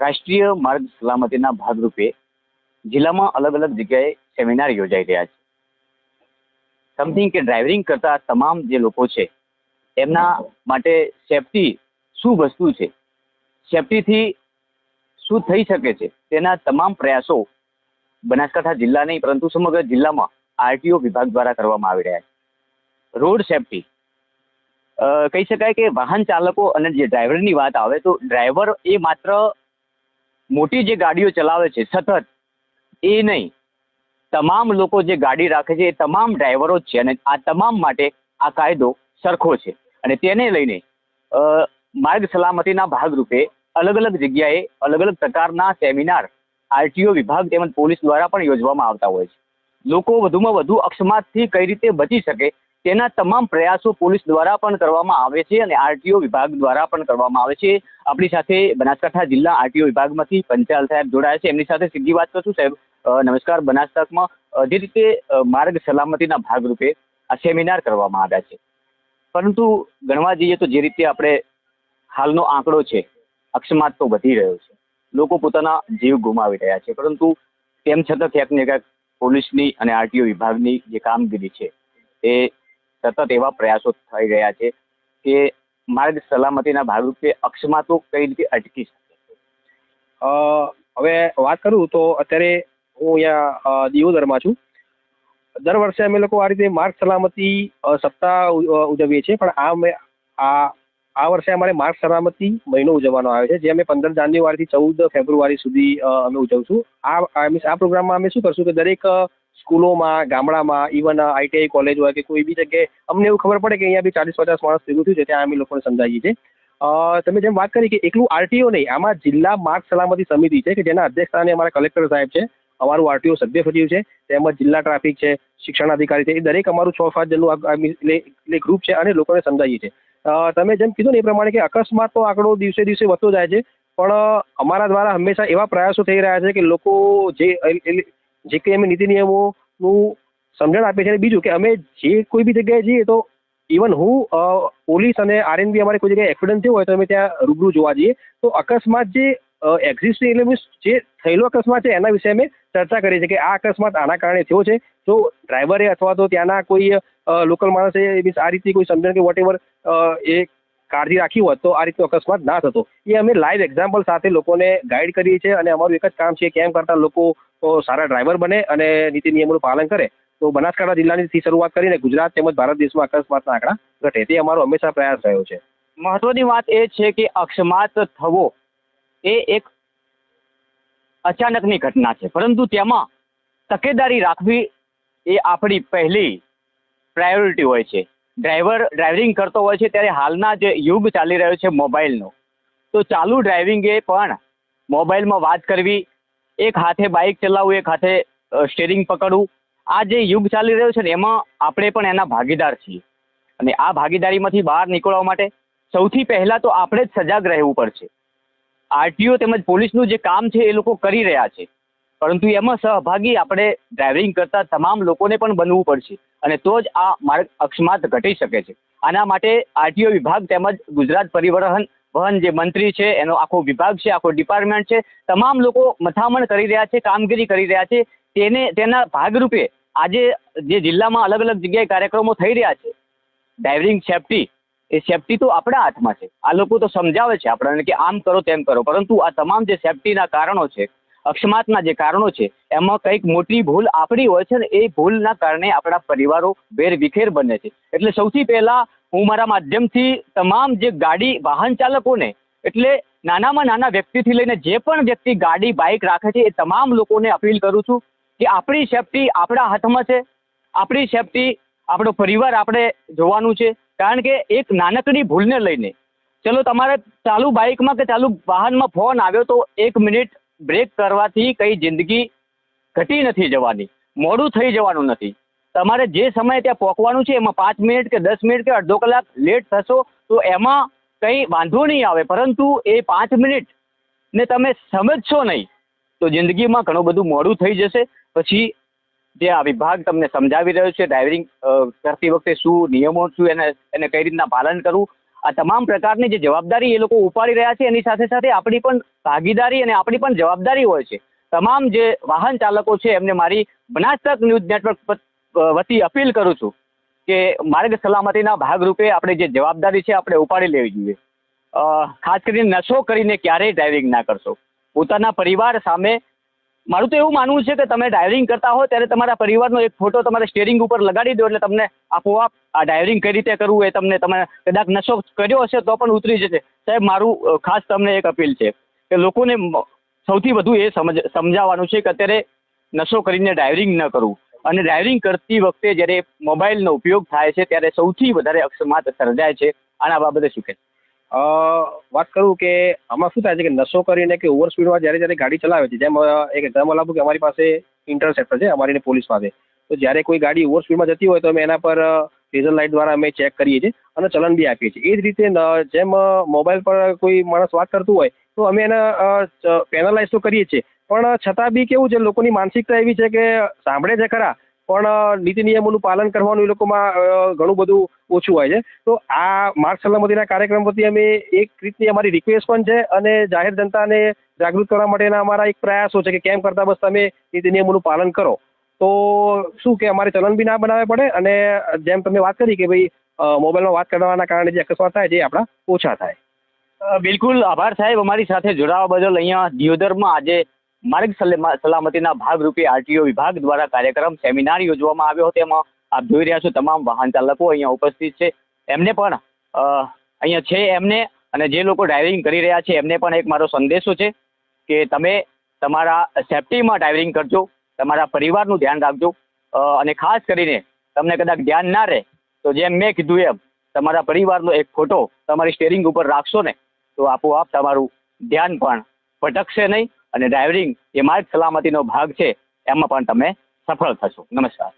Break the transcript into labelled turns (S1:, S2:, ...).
S1: રાષ્ટ્રીય માર્ગ સલામતીના ભાગરૂપે જિલ્લામાં અલગ અલગ જગ્યાએ સેમિનાર યોજાઈ રહ્યા છે. સમથિંગ કે ડ્રાઇવિંગ કરતા તમામ જે લોકો છે, એમના માટે સેફટી શું વસ્તુ છે? સેફટીથી શું થઈ શકે છે? તેના તમામ પ્રયાસો બનાસકાંઠા જિલ્લા નહીં પરંતુ સમગ્ર જિલ્લામાં આરટીઓ વિભાગ દ્વારા કરવામાં આવી રહ્યા છે. રોડ સેફટી કહી શકાય કે વાહન ચાલકો અને જે ડ્રાઈવરની વાત આવે તો ડ્રાઈવર એ માત્ર મોટી જે ગાડીઓ ચલાવે છે, સતત, એ નહીં. તમામ લોકો જે ગાડી રાખે છે, એ તમામ ડ્રાઈવરો જ છે અને આ તમામ માટે આ કાયદો સરખો છે. અને તેને લઈને માર્ગ સલામતીના ભાગરૂપે અલગ અલગ જગ્યાએ અલગ અલગ પ્રકારના સેમિનાર, આરટીઓ વિભાગ તેમજ પોલીસ દ્વારા પણ યોજવામાં આવતા હોય છે. લોકો વધુમાં વધુ અકસ્માતથી કઈ રીતે બચી શકે તેના તમામ પ્રયાસો પોલીસ દ્વારા પણ કરવામાં આવે છે અને આરટીઓ વિભાગ દ્વારા પણ કરવામાં આવે છે. આપણી સાથે બનાસકાંઠા જિલ્લા આરટીઓ વિભાગમાંથી પંચાલ સાહેબ જોડાયા છે. એમની સાથે સીધી વાત કરશું સાહેબ. નમસ્કાર. બનાસકાંઠામાં જે રીતે માર્ગ સલામતીના ભાગરૂપે આ સેમિનાર કરવામાં આવ્યા છે. પરંતુ ગણવા જઈએ તો જે રીતે આપણે હાલનો આંકડો છે, અકસ્માત તો વધી રહ્યો છે. લોકો પોતાના જીવ ગુમાવી રહ્યા છે. પરંતુ તેમ છતાં ક્યાંક ને ક્યાંક પોલીસની અને આરટીઓ વિભાગની જે કામગીરી છે, એ સતત એવા પ્રયાસો થઈ રહ્યા છે કે માર્ગ સલામતીના ભાગરૂપે અક્ષમાતો કઈ રીતે અટકી શકે?
S2: હવે વાત કરું તો અત્યારે હું અહીંયા દિયોદરમાં છું. દર વર્ષે અમે લોકો આ રીતે માર્ગ સલામતી સપ્તાહ ઉજવીએ છીએ, પણ આ અમે, આ આ વર્ષે અમારે માર્ગ સલામતી મહિનો ઉજવવાનો આવે છે, જે અમે પંદર જાન્યુઆરીથી ચૌદ ફેબ્રુઆરી સુધી અમે ઉજવશું. આ આ મીન્સ આ પ્રોગ્રામમાં અમે શું કરશું કે દરેક સ્કૂલોમાં, ગામડામાં ઇવન આઈટીઆઈ કોલેજ હોય કે કોઈ બી જગ્યાએ, અમને એવું ખબર પડે કે અહીંયા બી ચાલીસ પચાસ માણસ ભેગું થયું છે, ત્યાં અમે લોકોને સમજાવીએ છીએ. તમે જેમ વાત કરી કે એકલું આરટીઓ નહીં, આમાં જિલ્લા માર્ગ સલામતી સમિતિ છે કે જેના અધ્યક્ષ સ્થાને અમારા કલેક્ટર સાહેબ છે, અમારું આરટીઓ સભ્ય સચિવ છે, તેમજ જિલ્લા ટ્રાફિક છે શિક્ષણાધિકારી છે, એ દરેક અમારું છ સાત જણનું એટલે ગ્રુપ છે અને લોકોને સમજાવીએ છીએ. તમે જેમ કીધું ને એ પ્રમાણે કે અકસ્માતનો આંકડો દિવસે દિવસે વધતો જાય છે, પણ અમારા દ્વારા હંમેશા એવા પ્રયાસો થઈ રહ્યા છે કે લોકો જે જે કંઈ અમે નીતિ નિયમોનું સમજણ આપે છે અને બીજું કે અમે જે કોઈ બી જગ્યાએ જઈએ તો ઇવન હું પોલીસ અને આરએનબી અમારે કોઈ જગ્યાએ એક્સિડન્ટ થયો હોય તો અમે ત્યાં રૂબરૂ જોવા જઈએ. તો અકસ્માત જે એક્ઝિસ્ટ એટલે મીન્સ જે થયેલો અકસ્માત છે એના વિશે અમે ચર્ચા કરીએ છીએ કે આ અકસ્માત આના કારણે થયો છે. તો ડ્રાઈવરે અથવા તો ત્યાંના કોઈ લોકલ માણસે મીન્સ આ રીતે કોઈ સમજણ કે વોટ એવર એ કાળજી રાખી હોત તો આ રીતનો અકસ્માત ના થતો. એ અમે લાઈવ એક્ઝામ્પલ સાથે લોકોને ગાઈડ કરીએ છીએ અને અમારું એક જ કામ છે કેમ કરતા લોકો સારા ડ્રાઈવર બને અને નીતિ નિયમોનું પાલન કરે. તો બનાસકાંઠા જિલ્લાની શરૂઆત કરીને ગુજરાત તેમજ ભારત દેશમાં અકસ્માતના આંકડા ઘટે. તે અમારો હંમેશા પ્રયાસ રહ્યો છે.
S1: મહત્વની વાત એ છે કે અકસ્માત થવો એ એક અચાનકની ઘટના છે. પરંતુ તેમાં તકેદારી રાખવી એ આપણી પહેલી પ્રાયોરિટી હોય છે. ડ્રાઈવર ડ્રાઇવિંગ કરતો હોય છે ત્યારે હાલના જે યુગ ચાલી રહ્યો છે મોબાઈલનો. તો ચાલુ ડ્રાઇવિંગે પણ મોબાઈલમાં વાત કરવી, એક હાથે બાઇક ચલાવવું, એક હાથે સ્ટેરિંગ પકડવું, આ જે યુગ ચાલી રહ્યો છે ને એમાં આપણે પણ એના ભાગીદાર છીએ. અને આ ભાગીદારીમાંથી બહાર નીકળવા માટે સૌથી પહેલાં તો આપણે જ સજાગ રહેવું પડશે. આરટીઓ તેમજ પોલીસનું જે કામ છે એ લોકો કરી રહ્યા છે. પરંતુ એમાં સહભાગી આપણે ડ્રાઇવિંગ કરતા તમામ લોકોને પણ બનવું પડશે અને તો જ આ માર્ગ અકસ્માત ઘટી શકે છે. આના માટે આરટીઓ વિભાગ તેમજ ગુજરાત પરિવહન વહન જે મંત્રી છે, એનો આખો વિભાગ છે, આખો ડિપાર્ટમેન્ટ છે, તમામ લોકો મથામણ કરી રહ્યા છે, કામગીરી કરી રહ્યા છે. તેને, તેના ભાગરૂપે આજે જે જિલ્લામાં અલગ અલગ જગ્યાએ કાર્યક્રમો થઈ રહ્યા છે ડ્રાઇવિંગ સેફટી એ સેફટી તો આપણા હાથમાં છે. આ લોકો તો સમજાવે છે આપણને કે આમ કરો તેમ કરો, પરંતુ આ તમામ જે સેફટીના કારણો છે અકસ્માતના જે કારણો છે, એમાં કંઈક મોટી ભૂલ આપણી હોય છે ને એ ભૂલના કારણે આપણા પરિવારો વેરવિખેર બને છે. એટલે સૌથી પહેલાં હું મારા માધ્યમથી તમામ જે ગાડી વાહન ચાલકોને, એટલે નાનામાં નાના વ્યક્તિથી લઈને જે પણ વ્યક્તિ ગાડી, બાઇક રાખે છે, એ તમામ લોકોને અપીલ કરું છું કે આપણી સેફટી આપણા હાથમાં છે. આપણી સેફટી આપણો પરિવાર આપણે જોવાનું છે. કારણ કે એક નાનકડી ભૂલને લઈને, ચલો તમારે ચાલુ બાઇકમાં કે ચાલુ વાહનમાં ફોન આવ્યો તો એક મિનિટ બ્રેક કરવાથી કઈ જિંદગી ઘટી નથી જવાની, મોડું થઈ જવાનું નથી. તમારે જે સમયે ત્યાં પહોંચવાનું છે, એમાં પાંચ મિનિટ કે દસ મિનિટ કે અડધો કલાક લેટ થશો, તો એમાં કંઈ વાંધો નહીં આવે. પરંતુ એ પાંચ મિનિટ ને તમે સમજશો નહીં, તો જિંદગીમાં ઘણું બધું મોડું થઈ જશે. પછી જે આ વિભાગ તમને સમજાવી રહ્યો છે ડ્રાઇવિંગ કરતી વખતે શું નિયમો શું, એને એને કઈ રીતના પાલન કરવું આ તમામ પ્રકારની જે જવાબદારી એ લોકો ઉપાડી રહ્યા છે, એની સાથે સાથે આપણી પણ ભાગીદારી અને આપણી પણ જવાબદારી હોય છે. તમામ જે વાહન ચાલકો છે, એમને મારી બનાસતક ન્યૂઝ નેટવર્ક વતી અપીલ કરું છું કે માર્ગ સલામતીના ભાગરૂપે આપણે જે જવાબદારી છે, આપણે ઉપાડી લેવી જોઈએ. ખાસ કરીને નશો કરીને ક્યારેય ડ્રાઇવિંગ ના કરશો. પોતાના પરિવાર સામે મારું તો એવું માનવું છે કે તમે ડ્રાઇવિંગ કરતા હો ત્યારે તમારા પરિવારનો એક ફોટો તમારે સ્ટેરિંગ ઉપર લગાડી દો એટલે તમને આપોઆપ આ ડ્રાઇવિંગ કઈ રીતે કરવું એ તમને તમે કદાચ નશો કર્યો હશે તો પણ ઉતરી જશે. સાહેબ મારું ખાસ તમને એક અપીલ છે કે લોકોને સૌથી વધુ એ સમજ સમજાવવાનું છે કે અત્યારે નશો કરીને ડ્રાઇવિંગ ન કરવું. અને ડ્રાઇવિંગ કરતી વખતે જ્યારે મોબાઈલનો ઉપયોગ થાય છે ત્યારે સૌથી વધારે અકસ્માત સર્જાય છે. આના બાબતે શું
S2: અ, વાત કરું કે આમાં શું થાય છે કે નશો કરીને કે ઓવર સ્પીડમાં જ્યારે જ્યારે ગાડી ચલાવે છે, જેમ એક એક્ઝામ્પલ આપું કે અમારી પાસે ઇન્ટરસેપ્ટર છે અમારી ને પોલીસ પાસે. તો જ્યારે કોઈ ગાડી ઓવર સ્પીડમાં જતી હોય તો અમે એના પર ડીઝલ લાઇટ દ્વારા અમે ચેક કરીએ છીએ અને ચલન બી આપીએ છીએ. એ જ રીતે જેમ મોબાઈલ પર કોઈ માણસ વાત કરતું હોય તો અમે એને પેનલાઇઝ તો કરીએ છીએ. પણ છતાં બી કેવું છે, લોકોની માનસિકતા એવી છે કે સાંભળે છે ખરા પણ નીતિ નિયમોનું પાલન કરવાનું એ લોકોમાં ઘણું બધું ઓછું હોય છે. તો આ માર્ગ સલામતીના કાર્યક્રમ વતી અમે એક રીતની અમારી રિક્વેસ્ટ પણ છે અને જાહેર જનતાને જાગૃત કરવા માટેના અમારા એક પ્રયાસો છે કે કેમ કરતા બસ તમે નીતિ નિયમોનું પાલન કરો. તો શું કે અમારે ચલન બી ના બનાવવા પડે અને જેમ તમે વાત કરી કે ભાઈ મોબાઈલમાં વાત કરવાના કારણે જે અકસ્માત થાય છે એ આપણા ઓછા થાય.
S1: બિલકુલ. આભાર સાહેબ. અમારી સાથે જોડાવા બદલ અહીંયા દિયોદરમાં આજે માર્ગ સલામ- સલામતીના ભાગરૂપે આરટીઓ વિભાગ દ્વારા કાર્યક્રમ, સેમિનાર યોજવામાં આવ્યો હતો. એમાં આપ જોઈ રહ્યા છો, તમામ વાહન ચાલકો અહીંયા ઉપસ્થિત છે. એમને પણ અહીંયા છે એમને અને જે લોકો ડ્રાઇવિંગ કરી રહ્યા છે, એમને પણ એક મારો સંદેશો છે કે તમે તમારા સેફટીમાં ડ્રાઇવિંગ કરજો, તમારા પરિવારનું ધ્યાન રાખજો અને ખાસ કરીને તમને કદાચ ધ્યાન ના રહે, તો જેમ મેં કીધું એમ, તમારા પરિવારનો એક ફોટો તમારી સ્ટેરિંગ ઉપર રાખશો ને, તો આપોઆપ તમારું ધ્યાન પણ ભટકશે નહીં. અને ડ્રાઇવિંગ એ માર્ગ સલામતીનો ભાગ છે. એમાં પણ તમે સફળ થશો. નમસ્કાર.